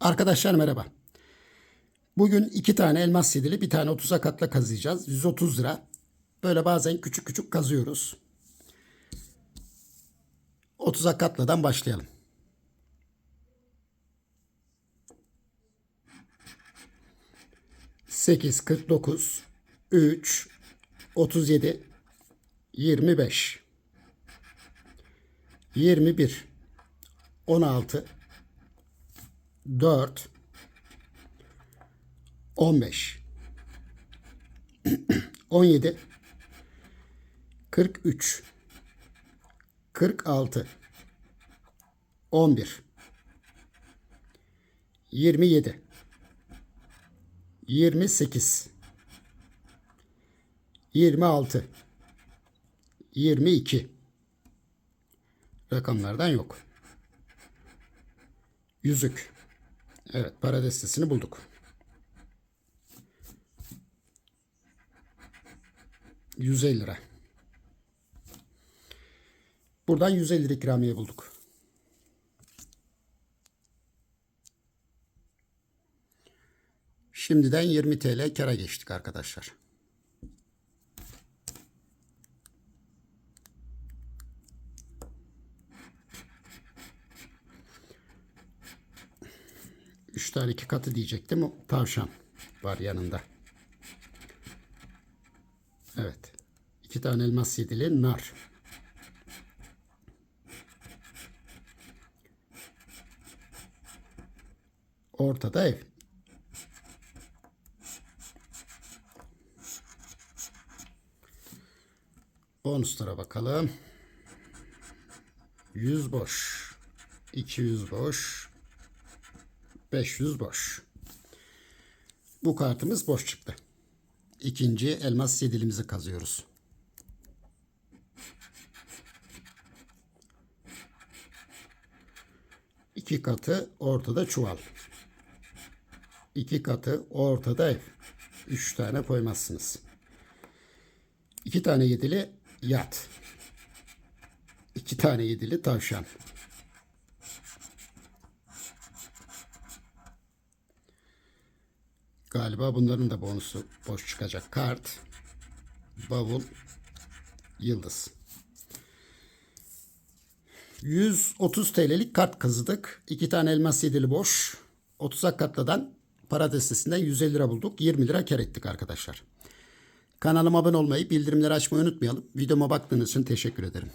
Arkadaşlar merhaba. Bugün iki tane elmas sedili bir tane 30'a katla kazıyacağız. 130 lira. Böyle bazen küçük küçük kazıyoruz. 30'a katladan başlayalım. Sekiz, kırk dokuz, üç, otuz yedi, yirmi beş, yirmi bir, on altı, 4 15 17 43 46 11 27 28 26 22 rakamlardan yok. Yüzük. Evet para destesini bulduk. Yüz elli lira. Buradan 150 lira ikramiye bulduk. Şimdiden 20 TL kara geçtik arkadaşlar. Üç tane iki katı diyecektim. O tavşan var yanında. Evet. İki tane elmas yedili nar. Ortada ev. Bonuslara bakalım. 100 boş. 200 boş. 500 boş. Bu kartımız boş çıktı. İkinci elmas yedilimizi kazıyoruz. İki katı ortada çuval. İki katı ortada ev. Üç tane koymazsınız. İki tane yedili yat. İki tane yedili tavşan. Galiba bunların da bonusu boş çıkacak. Kart, bavul, yıldız. 130 TL'lik kart kazıdık. İki tane elmas yedili boş. 30'a katladan para destesinden 150 lira bulduk. 20 lira kar ettik arkadaşlar. Kanalıma abone olmayı, bildirimleri açmayı unutmayalım. Videoma baktığınız için teşekkür ederim.